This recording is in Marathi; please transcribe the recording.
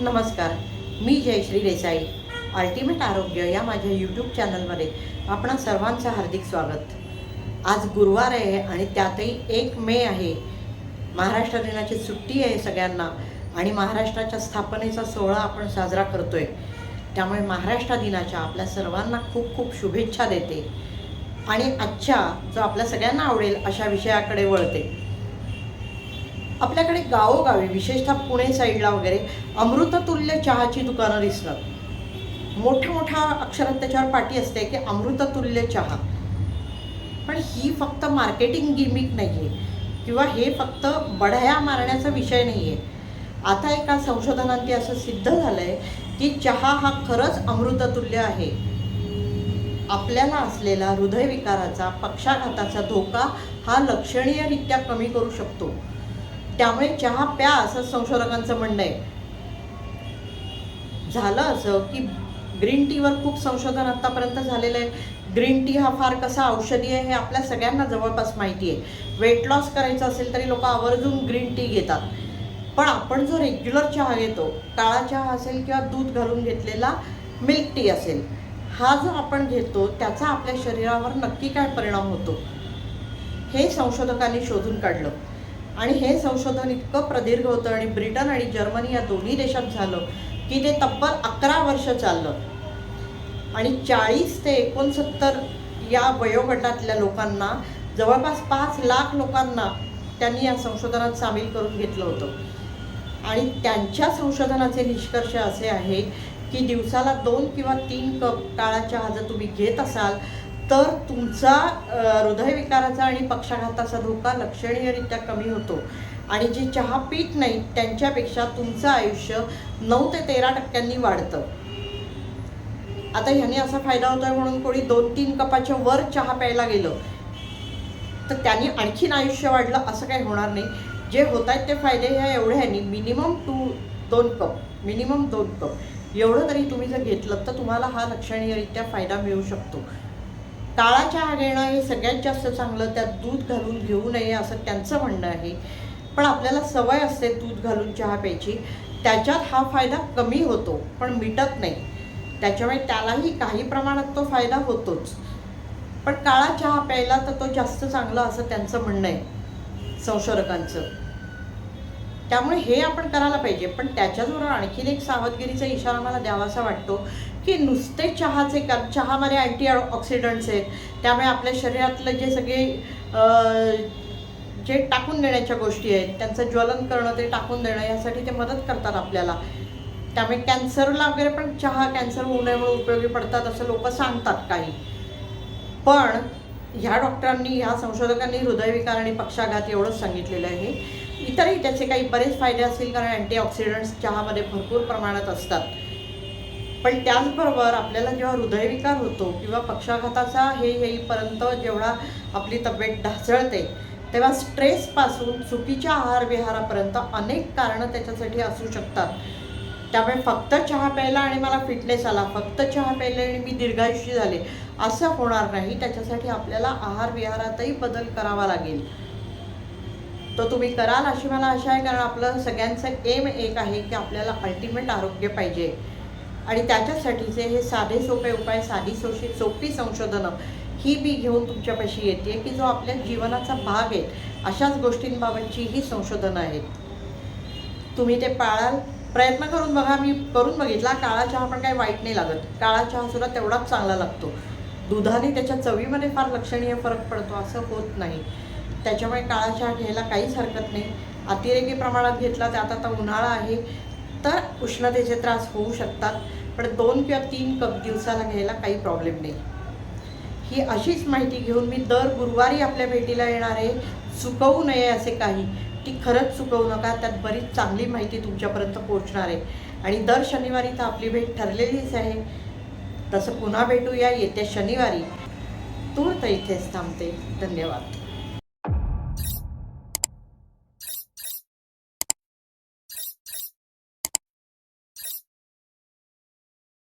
नमस्कार मी जयश्री देसाई अल्टिमेट आरोग्य या माझ्या यूट्यूब चॅनलमध्ये आपण सर्वांचं हार्दिक स्वागत. आज गुरुवार आहे आणि त्यातही एक मे आहे. महाराष्ट्र दिनाची सुट्टी आहे सगळ्यांना आणि महाराष्ट्राच्या स्थापनेचा सोहळा आपण साजरा करतोय. त्यामुळे महाराष्ट्र दिनाच्या आपल्या सर्वांना खूप खूप शुभेच्छा देते आणि आजच्या जो आपल्या सगळ्यांना आवडेल अशा विषयाकडे वळते. आपल्याकडे गावोगावी विशेषतः पुणे साईडला वगैरे अमृततुल्य चहाची दुकानं दिसतात. मोठ्या मोठ्या अक्षरात त्याच्यावर पाठी असते की अमृततुल्य चहा. पण ही फक्त मार्केटिंग गिमिक नाही आहे किंवा हे फक्त बढाया मारण्याचा विषय नाही आहे आता एका संशोधनांती असं सिद्ध झालं आहे की चहा हा खरंच अमृततुल्य आहे. आपल्याला असलेला हृदयविकाराचा पक्षाघाताचा धोका हा लक्षणीयरित्या कमी करू शकतो. त्यामुळे चहा प्या असं संशोधकांचं म्हणणं आहे. झालं असं की ग्रीन टीवर खूप संशोधन आत्तापर्यंत झालेलं आहे. ग्रीन टी हा फार कसा औषधी आहे हे आपल्या सगळ्यांना जवळपास माहिती आहे. वेट लॉस करायचं असेल तरी लोक आवर्जून ग्रीन टी घेतात. पण आपण जो रेग्युलर चहा घेतो काळा चहा असेल किंवा दूध घालून घेतलेला मिल्क टी असेल हा जो आपण घेतो त्याचा आपल्या शरीरावर नक्की काय परिणाम होतो? हे संशोधकांनी शोधून काढलं. आणि हे संशोधन इतकं प्रदीर्घ होतं आणि ब्रिटन आणि जर्मनी या दोन्ही देशात झालं की ते तब्बल अकरा वर्ष चाललं. आणि चाळीस ते एकोणसत्तर या वयोगटातल्या लोकांना जवळपास पाच लाख लोकांना त्यांनी या संशोधनात सामील करून घेतलं होतं. आणि त्यांच्या संशोधनाचे निष्कर्ष असे आहे की दिवसाला दोन किंवा तीन कप काळा चहा जर तुम्ही घेत असाल तर तुमचा हृदयविकाराचा आणि पक्षाघाताचा धोका लक्षणीयरित्या कमी होतो. आणि जे चहा पीत नाहीत त्यांच्यापेक्षा तुमचं आयुष्य नऊ ते तेरा टक्क्यांनी वाढतं. आता ह्याने असा फायदा होतोय म्हणून कोणी दोन तीन कपाच्या वर चहा प्यायला गेलं तर त्यांनी आणखीन आयुष्य वाढलं असं काही होणार नाही. जे होत आहेत ते फायदे ह्या एवढ्यानी मिनिमम टू दोन कप मिनिमम दोन कप. एवढं तरी तुम्ही जर घेतलं तर तुम्हाला हा लक्षणीयरित्या फायदा मिळू शकतो. काळा चहा घेणं हे सगळ्यात जास्त चांगलं त्यात दूध घालून घेऊ नये असं त्यांचं म्हणणं आहे. पण आपल्याला सवय असते दूध घालून चहा प्यायची. त्याच्यात हा फायदा कमी होतो पण मिटत नाही. त्याच्यामुळे त्यालाही काही प्रमाणात तो फायदा होतोच. पण काळा चहा प्यायला तर तो जास्त चांगला असं त्यांचं म्हणणं आहे संशोधकांचं. त्यामुळे हे आपण करायला पाहिजे. पण त्याच्याचबरोबर आणखीन एक सावधगिरीचा इशारा मला द्यावासा वाटतो की नुसते चहाचे का चहामध्ये अँटी ऑक्सिडंट्स आहेत. त्यामुळे आपल्या शरीरातलं जे सगळे जे टाकून देण्याच्या गोष्टी आहेत त्यांचं ज्वलन करणं ते टाकून देणं यासाठी ते मदत करतात आपल्याला. त्यामुळे कॅन्सरला वगैरे पण चहा कॅन्सर होऊ नये म्हणून उपयोगी पडतात असं लोक सांगतात काही. पण ह्या डॉक्टरांनी ह्या संशोधकांनी हृदयविकार आणि पक्षाघात एवढंच सांगितलेलं आहे. इतरही त्याचे काही बरेच फायदे असतील कारण अँटीऑक्सिडंट्स चहामध्ये भरपूर प्रमाणात असतात. पण त्याचबरोबर आपल्याला जेव्हा हृदयविकार होतो किंवा पक्षाघाताचा हे येईपर्यंत जेवढा आपली तब्येत ढासळते तेव्हा स्ट्रेसपासून चुकीच्या आहार विहारापर्यंत अनेक कारणं त्याच्यासाठी असू शकतात. त्यामुळे फक्त चहा प्यायला आणि मला फिटनेस आला फक्त चहा प्यायला आणि मी दीर्घायुषी झाले असं होणार नाही. त्याच्यासाठी आपल्याला आहार विहारातही बदल करावा लागेल. तो तुम्ही कराल अशी मला आशा आहे कारण आपलं सगळ्यांचं एम एक आहे की आपल्याला अल्टिमेट आरोग्य पाहिजे. आणि त्याच्यासाठीचे हे साधे सोपे उपाय साधी सोशी सोपी संशोधनं ही मी घेऊन तुमच्यापाशी येते की जो आपल्या जीवनाचा भाग आहे अशाच गोष्टींबाबतची ही संशोधनं आहेत. तुम्ही ते पाळाल. प्रयत्न करून बघा मी करून बघितला. काळा चहा पण काही वाईट नाही लागत. काळा चहा सुद्धा तेवढाच चांगला लागतो. दुधाने त्याच्या चवीमध्ये फार लक्षणीय फरक पडतो असं होत नाही. त्याच्यामुळे काळा चहा घ्यायला काहीच हरकत नाही. अतिरेकी प्रमाणात घेतला तर आता तर उन्हाळा आहे. तर उष्णतेचे त्रास होऊ शकतात पण दोन किंवा तीन कप दिवसाला घ्यायला काही प्रॉब्लेम नाही. ही अशीच माहिती घेऊन मी दर गुरुवारी आपल्या भेटीला येणार आहे. चुकवू नये असे काही. ती खरंच चुकवू नका. त्यात बरीच चांगली माहिती तुमच्यापर्यंत पोहोचणार आहे. आणि दर शनिवारी तर आपली भेट ठरलेलीच आहे. तसं पुन्हा भेटूया येत्या शनिवारी. तूर्त इथेच थांबते. धन्यवाद.